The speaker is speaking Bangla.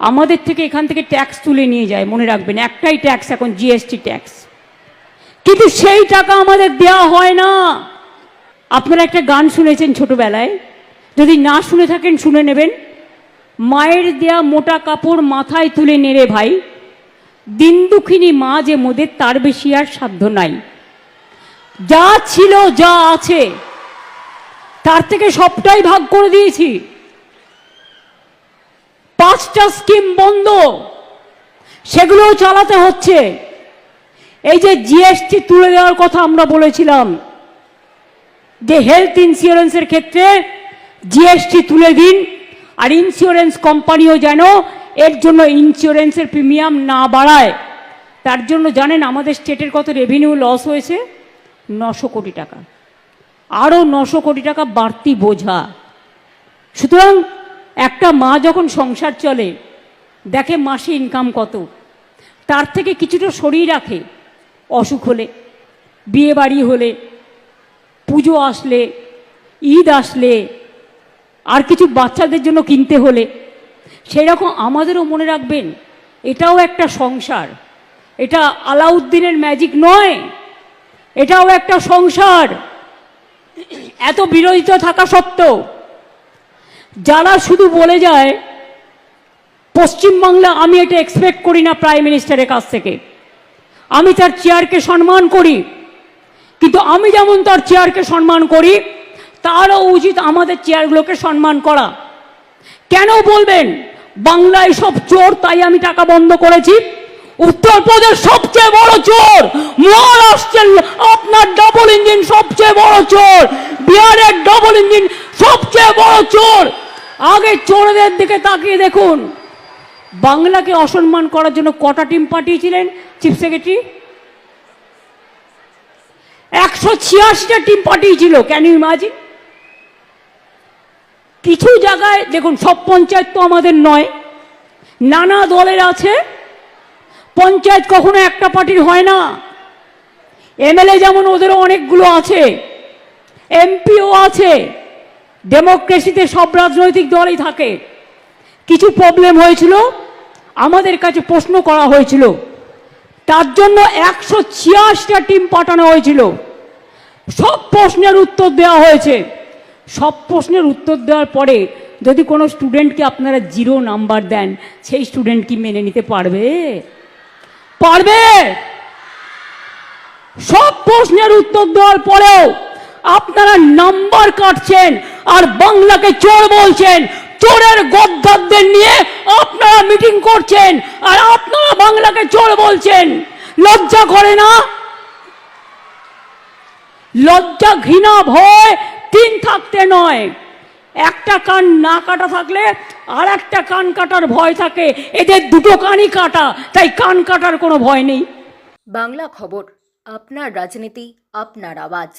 আমাদের থেকে এখান থেকে ট্যাক্স তুলে নিয়ে যায়, মনে রাখবেন। একটাই ট্যাক্স এখন জিএসটি ট্যাক্স কিন্তু সেই টাকা আমাদের দেওয়া হয় না। আপনারা একটা গান শুনেছেন ছোটবেলায়? যদি না শুনে থাকেন, শুনে নেবেন। মায়ের দেয়া মোটা কাপড় মাথায় তুলে নেড়ে ভাই। দিন দুঃখিনী মা যে মোদের তার বেশি আর সাধ্য নাই। যা ছিল, যা আছে, তার থেকে সবটাই ভাগ করে দিয়েছি। পাঁচটা স্কিম বন্ধ। সেগুলোও চালাতে হচ্ছে। এই যে জিএসটি তুলে দেওয়ার কথা আমরা বলেছিলাম, যে হেলথ ইন্স্যুরেন্সের ক্ষেত্রে জিএসটি তুলে দিন, আর ইন্স্যুরেন্স কোম্পানিও যেন এর জন্য ইন্স্যুরেন্সের প্রিমিয়াম না বাড়ায়। তার জন্য জানেন, আমাদের স্টেটের কত রেভিনিউ লস হয়েছে? নশো কোটি টাকা। আরও নশো কোটি টাকা বাড়তি বোঝা। সুতরাং একটা মা যখন সংসার চলে, দেখে মাসে ইনকাম কত। তার থেকে কিছুটা সরিয়ে রাখে, অসুখ হলে বিয়ে বাড়ি হলে, পুজো আসলে, ঈদ আসলে, আর কিছু বাচ্চাদের জন্য কিনতে হলে সেই রকম আমাদেরও মনে রাখবেন, এটাও একটা সংসার। এটা আলাউদ্দিনের ম্যাজিক নয়, এটাও একটা সংসার। এত বিরোধিতা থাকা সত্ত্বেও যারা শুধু বলে যায় পশ্চিমবাংলা আমি এটা এক্সপেক্ট করি না প্রাইম মিনিস্টারের কাছ থেকে। আমি তার চেয়ারকে সম্মান করি, কিন্তু আমি যেমন তার চেয়ারকে সম্মান করি, তারও উচিত আমাদের চেয়ারগুলোকে সম্মান করা। কেন বলবেন? বাংলায় সব চোর, তাই আমি টাকা বন্ধ করেছি। উত্তরপ্রদেশ সবচেয়ে বড় চোর, মহারাষ্ট্রের আপনার ডবল ইঞ্জিন সবচেয়ে বড় চোর, বিহারের ডবল ইঞ্জিন সবচেয়ে বড় চোর। আগে চোরদের দিকে তাকিয়ে দেখুন। বাংলাকে অসম্মান করার জন্য কটা টিম পাঠিয়েছিলেন চিফ সেক্রেটারি একশো ছিয়াশিটা টিম পাঠিয়েছিল ক্যান ইউ ইমাজিন কিছু জায়গায়, দেখুন, সব পঞ্চায়েত তো আমাদের নয়। নানা দলের আছে। পঞ্চায়েত কখনো একটা পার্টির হয় না। এমএলএ যেমন ওদেরও অনেকগুলো আছে। এমপিও আছে। ডেমোক্রেসিতে সব রাজনৈতিক দলই থাকে। কিছু প্রবলেম হয়েছিল, আমাদের কাছে প্রশ্ন করা হয়েছিল। তার জন্য একশো ছিয়াশিটা টিম পাঠানো হয়েছিল। সব প্রশ্নের উত্তর দেওয়া হয়েছে। সব প্রশ্নের উত্তর দেওয়ার পরে যদি কোনো স্টুডেন্টকে আপনারা জিরো নাম্বার দেন, সেই স্টুডেন্ট কি মেনে নিতে পারবে? পারবে! সব প্রশ্নের উত্তর দেওয়ার পরেও আপনারা নাম্বার কাটছেন। আর বাংলাকে চোর বলছেন, চোরের গদ্দারদের নিয়ে আপনারা মিটিং করছেন, আর আপনারা বাংলাকে চোর বলছেন। লজ্জা করে না? লজ্জা ঘৃণা ভয় তিন থাকতে নয়। একটা কান না কাটা থাকলে আর একটা কান কাটার ভয় থাকে। এদের দুটো কানই কাটা, তাই কান কাটার কোনো ভয় নেই। বাংলা খবর, আপনার রাজনীতি, আপনার আওয়াজ।